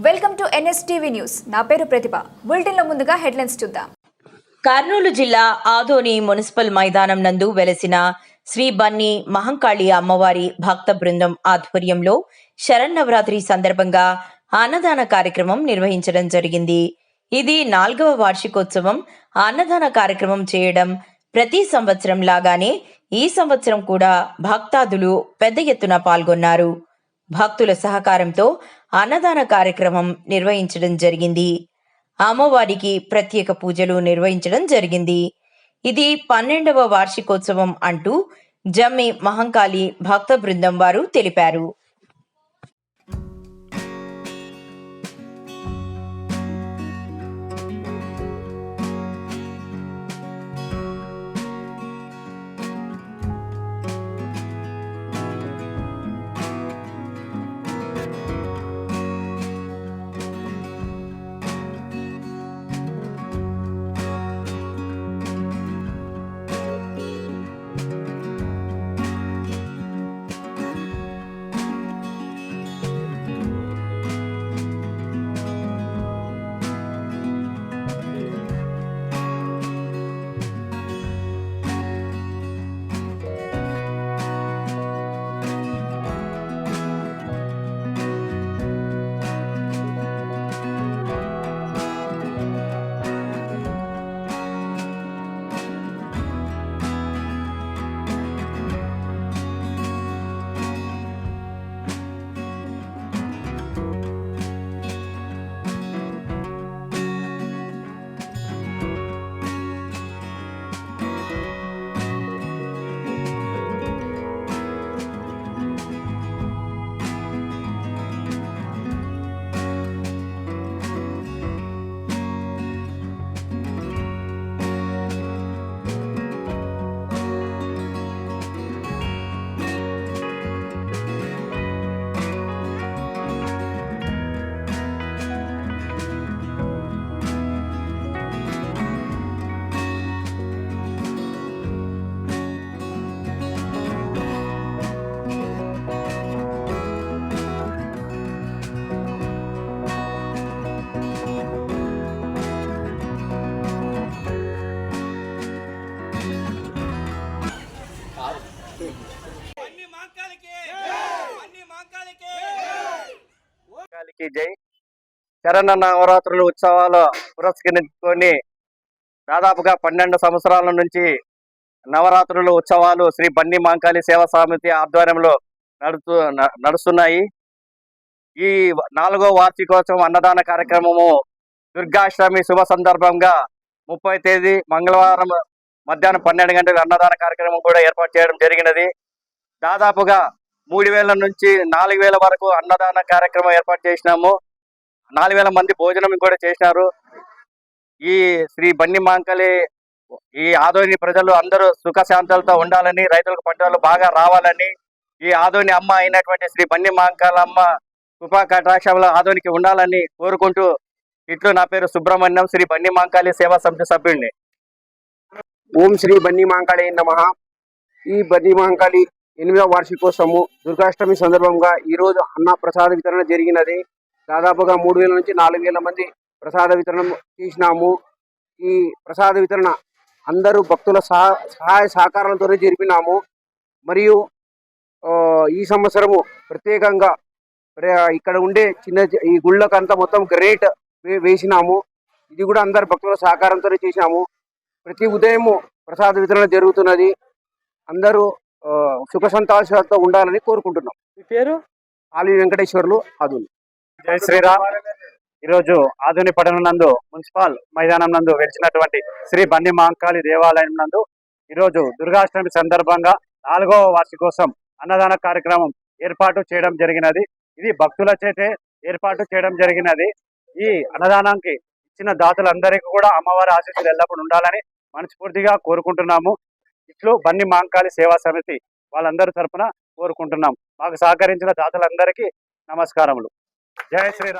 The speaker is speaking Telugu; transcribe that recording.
Welcome to NSTV news. నా పేరు ప్రతిభ. బులెటిన్లో ముందుగా హెడ్లైన్స్ చూద్దాం. కర్నూలు జిల్లా ఆదోని మున్సిపల్ మైదానం నందు వెలసిన శ్రీ బన్ని మహంకాళి అమ్మవారి భక్త బృందం ఆధ్వర్యంలో శరన్నవరాత్రి సందర్భంగా అన్నదాన కార్యక్రమం నిర్వహించడం జరిగింది. ఇది నాలుగవ వార్షికోత్సవం. అన్నదాన కార్యక్రమం చేయడం ప్రతి సంవత్సరం లాగానే ఈ సంవత్సరం కూడా భక్తాదులు పెద్ద ఎత్తున పాల్గొన్నారు. భక్తుల సహకారంతో అన్నదాన కార్యక్రమం నిర్వహించడం జరిగింది. అమ్మవారికి ప్రత్యేక పూజలు నిర్వహించడం జరిగింది. ఇది పన్నెండవ వార్షికోత్సవం అంటూ జమ్మి మహంకాళి భక్త బృందం వారు తెలిపారు. కాళికి జై. శరణ నవరాత్రులు ఉత్సవాలు పురస్కరించుకొని దాదాపుగా పన్నెండు సంవత్సరాల నుంచి నవరాత్రులు ఉత్సవాలు శ్రీ బండి మాంకాళి సేవా సమితి ఆధ్వర్యంలో నడుతూ న- నడుస్తున్నాయి. ఈ నాలుగో వార్షికోత్సవం అన్నదాన కార్యక్రమము దుర్గాష్టమి శుభ సందర్భంగా ముప్పై తేదీ మంగళవారం మధ్యాహ్నం పన్నెండు గంటలకు అన్నదాన కార్యక్రమం కూడా ఏర్పాటు చేయడం జరిగినది. దాదాపుగా మూడు వేల నుంచి నాలుగు వేల వరకు అన్నదాన కార్యక్రమం ఏర్పాటు చేసినాము. నాలుగు వేల మంది భోజనం కూడా చేసినారు. ఈ శ్రీ బండి మాంకలి ఈ ఆదోని ప్రజలు అందరూ సుఖశాంతులతో ఉండాలని రైతులకు పంటలు బాగా రావాలని ఈ ఆదోని అమ్మ అయినటువంటి శ్రీ బండి మాంకాలమ్మ కృపా కటాక్షంలో ఆదోనికి ఉండాలని కోరుకుంటూ ఇట్లు నా పేరు సుబ్రహ్మణ్యం శ్రీ బండి మాంకాళి సేవా సమితి సభ్యుడిని. ఓం శ్రీ బన్ని మాంకాళి నమ. ఈ బన్ని మాంకాళి ఎనిమిదవ వార్షికోత్సవము దుర్గాష్టమి సందర్భంగా ఈరోజు అన్న ప్రసాద వితరణ జరిగినది. దాదాపుగా మూడు వేల నుంచి నాలుగు వేల మంది ప్రసాద వితరణ చేసినాము ఈ ప్రసాద వితరణ అందరూ భక్తుల సహా సహాయ సహకారాలతోనే జరిపినాము. మరియు ఈ సంవత్సరము ప్రత్యేకంగా ఇక్కడ ఉండే చిన్న ఈ గుళ్ళకంతా మొత్తం గ్రేట్ వేసినాము. ఇది కూడా అందరు భక్తుల సహకారంతోనే చేసినాము. ప్రతి ఉదయము ప్రసాద వితరణ జరుగుతున్నది. అందరూ సుఖ సంతోషాలతో ఉండాలని కోరుకుంటున్నాం. మీ పేరు? ఆలి వెంకటేశ్వర్లు అదులు జై శ్రీరామ్. ఈరోజు ఆధుని పట్టణం నందు మున్సిపల్ మైదానం నందు వెలిచినటువంటి శ్రీ బండి మాంకాళి దేవాలయం నందు ఈరోజు దుర్గాష్టమి సందర్భంగా నాలుగవ వార్షికోత్సవం అన్నదాన కార్యక్రమం ఏర్పాటు చేయడం జరిగినది. ఇది భక్తుల చేతే ఏర్పాటు చేయడం జరిగినది. ఈ అన్నదానానికి ఇచ్చిన దాతలందరికీ కూడా అమ్మవారి ఆశీస్సులు ఎల్లప్పుడూ ఉండాలని మనస్ఫూర్తిగా కోరుకుంటున్నాము. ఇట్లు బన్ని మాంకాళి సేవా సమితి వాళ్ళందరి తరఫున కోరుకుంటున్నాం. మాకు సహకరించిన దాతలందరికీ నమస్కారములు. జయ శ్రీరామ్.